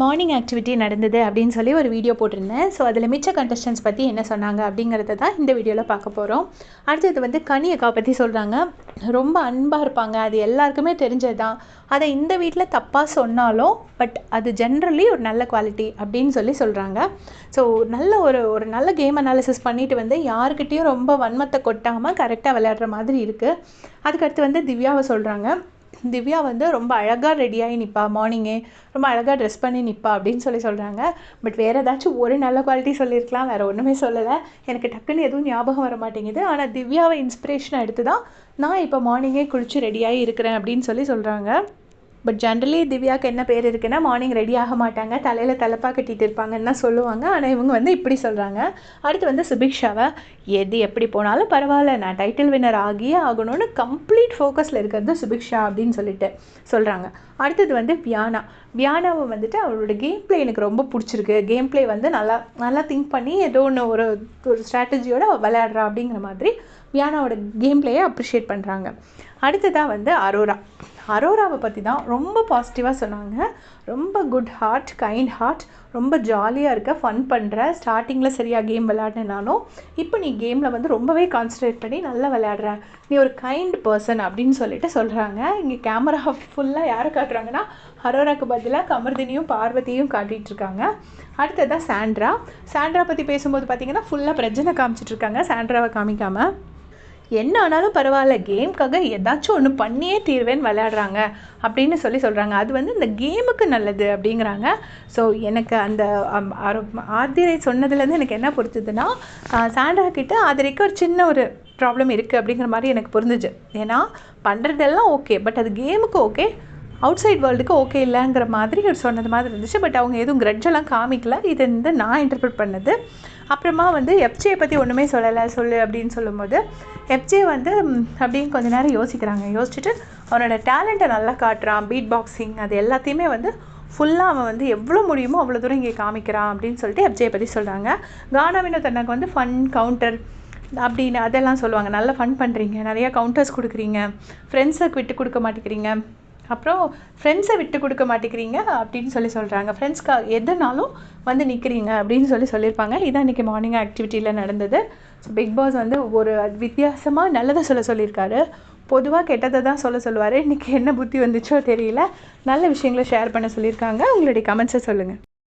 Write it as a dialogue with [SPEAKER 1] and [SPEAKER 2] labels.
[SPEAKER 1] Morning activity நடந்தது அப்படின்னு சொல்லி ஒரு வீடியோ போட்டிருந்தேன். ஸோ அதில் மிச்ச கண்டஸ்டன்ஸ் பற்றி என்ன சொன்னாங்க அப்படிங்கிறத தான் இந்த வீடியோவில் பார்க்க போகிறோம் அடுத்தது வந்து கனியக்கா பற்றி சொல்கிறாங்க ரொம்ப அன்பாக இருப்பாங்க. அது எல்லாருக்குமே தெரிஞ்சது தான் அதை இந்த வீட்டில் தப்பாக சொன்னாலும் பட் அது ஜென்ரலி ஒரு நல்ல குவாலிட்டி அப்படின்னு சொல்லி சொல்கிறாங்க ஸோ நல்ல ஒரு ஒரு நல்ல கேம் அனாலிசிஸ் பண்ணிட்டு வந்து யாருக்கிட்டேயும் ரொம்ப வன்மத்தை கொட்டாமல் கரெக்டாக விளையாடுற மாதிரி இருக்குது அதுக்கடுத்து வந்து திவ்யாவை சொல்கிறாங்க திவ்யா வந்து ரொம்ப அழகாக ரெடியாகி நிற்பா மார்னிங்கே ரொம்ப அழகாக ட்ரெஸ் பண்ணி நிற்பா அப்படின்னு சொல்லி சொல்கிறாங்க பட் வேறு ஏதாச்சும் ஒரு நல்ல குவாலிட்டி சொல்லியிருக்கலாம். வேறு ஒன்றுமே சொல்லலை. எனக்கு டக்குன்னு எதுவும் ஞாபகம் வர மாட்டேங்குது. ஆனால் திவ்யாவை இன்ஸ்பிரேஷனை எடுத்து தான் நான் இப்போ மார்னிங்கே குளித்து ரெடியாகி இருக்கிறேன் அப்படின்னு சொல்லி சொல்கிறாங்க பட் ஜென்ரலி திவ்யாவுக்கு என்ன பேர் இருக்குன்னா மார்னிங் ரெடி ஆக மாட்டாங்க. தலையில் தலைப்பா கட்டிட்டு இருப்பாங்கன்னு தான் சொல்லுவாங்க. ஆனால் இவங்க வந்து இப்படி சொல்கிறாங்க அடுத்து வந்து சுபிக்ஷாவை? எது எப்படி போனாலும் பரவாயில்ல. நான் டைட்டில் வின்னர் ஆகியே ஆகணும்னு கம்ப்ளீட் ஃபோக்கஸில் இருக்கிறது சுபிக்ஷா அப்படின்னு சொல்லிட்டு சொல்கிறாங்க அடுத்தது வந்து வியானா வியானாவை வந்துட்டு அவளோட கேம் பிளே எனக்கு ரொம்ப பிடிச்சிருக்கு. கேம் பிளே வந்து நல்லா நல்லா திங்க் பண்ணி ஏதோ ஒன்று ஒரு ஒரு ஸ்ட்ராட்டஜியோட விளையாடுறா அப்படிங்கிற மாதிரி வியானாவோட கேம் பிளேயை அப்ரிஷியேட் பண்ணுறாங்க அடுத்ததாக வந்து அரோரா. அரோராவை பற்றி தான் ரொம்ப பாசிட்டிவாக சொன்னாங்க. ரொம்ப குட் ஹார்ட் கைண்ட் ஹார்ட் ரொம்ப ஜாலியாக இருக்க ஃபன் பண்ணுற ஸ்டார்டிங்கில் சரியாக கேம் விளையாடினாலும் இப்போ நீ கேமில் வந்து ரொம்பவே கான்சன்ட்ரேட் பண்ணி நல்லா விளையாடுற. நீ ஒரு கைண்ட் பர்சன் அப்படின்னு சொல்லிட்டு சொல்கிறாங்க இங்கே கேமரா ஃபுல்லாக யாரை காட்டுறாங்கன்னா ஹரோராக்கு பதிலாக கமர்தினியும் பார்வதியும் காட்டிகிட்ருக்காங்க அடுத்ததான் சாண்ட்ரா. சாண்ட்ரா பற்றி பேசும்போது பார்த்தீங்கன்னா ஃபுல்லாக பிரச்சனை காமிச்சிட்ருக்காங்க சாண்ட்ராவை காமிக்காமல் என்ன ஆனாலும் பரவாயில்ல கேமுக்காக ஏதாச்சும் ஒன்று பண்ணியே தீர்வேன்னு விளையாடுறாங்க அப்படின்னு சொல்லி சொல்கிறாங்க அது வந்து இந்த கேமுக்கு நல்லது அப்படிங்கிறாங்க. ஸோ எனக்கு அந்த ஆதிரை சொன்னதுலேருந்து எனக்கு என்ன பொறுத்ததுன்னா சாண்டா கிட்ட ஆதிரைக்கு ஒரு சின்ன ஒரு ப்ராப்ளம் இருக்குது அப்படிங்கிற மாதிரி எனக்கு புரிஞ்சுச்சு ஏன்னா பண்ணுறதெல்லாம் ஓகே பட் அது கேமுக்கு ஓகே அவுட் சைட் வேர்ல்டுக்கு ஓகே இல்லைங்கிற மாதிரி சொன்னது மாதிரி இருந்துச்சு. பட் அவங்க எதுவும் கிரட்ஜெல்லாம் காமிக்கல. இது வந்து நான் இன்டர்பிரட் பண்ணது. அப்புறமா வந்து எஃப்ஜே பற்றி ஒன்றுமே சொல்லலை சொல்லு அப்படின்னு சொல்லும்போது எஃப்ஜே வந்து அப்படின்னு கொஞ்ச நேரம் யோசிக்கிறாங்க. யோசிச்சுட்டு அவனோட டேலண்ட்டை நல்லா காட்டுறான். பீட் பாக்ஸிங் அது எல்லாத்தையுமே வந்து ஃபுல்லாக அவன் வந்து எவ்வளோ முடியுமோ அவ்வளோ தூரம் இங்கே காமிக்கிறான் அப்படின்னு சொல்லிட்டு எஃப்ஜே பற்றி சொல்கிறாங்க கானா வினோத் அண்ணாக்கு வந்து ஃபன் கவுண்டர் அப்படின்னு அதெல்லாம் சொல்லுவாங்க. நல்லா ஃபன் பண்ணுறீங்க நிறையா கவுண்டர்ஸ் கொடுக்குறீங்க. ஃப்ரெண்ட்ஸுக்கு விட்டு கொடுக்க மாட்டேங்கிறீங்க. அப்புறம் ஃப்ரெண்ட்ஸை விட்டு கொடுக்க மாட்டேங்கிறீங்க அப்படின்னு சொல்லி சொல்கிறாங்க ஃப்ரெண்ட்ஸ்க்கு எதுனாலும் வந்து நிற்கிறீங்க அப்படின்னு சொல்லி சொல்லியிருப்பாங்க. இதான் இன்றைக்கி மார்னிங் ஆக்டிவிட்டியில் நடந்தது. ஸோ பிக் பாஸ் வந்து ஒரு வித்தியாசமாக நல்லதை சொல்ல சொல்லியிருக்காரு. பொதுவாக கெட்டதை தான் சொல்ல சொல்லுவார். இன்றைக்கி என்ன புத்தி வந்துச்சோ தெரியல. நல்ல விஷயங்களை ஷேர் பண்ண சொல்லியிருக்காங்க. உங்களுடைய கமெண்ட்ஸை சொல்லுங்கள்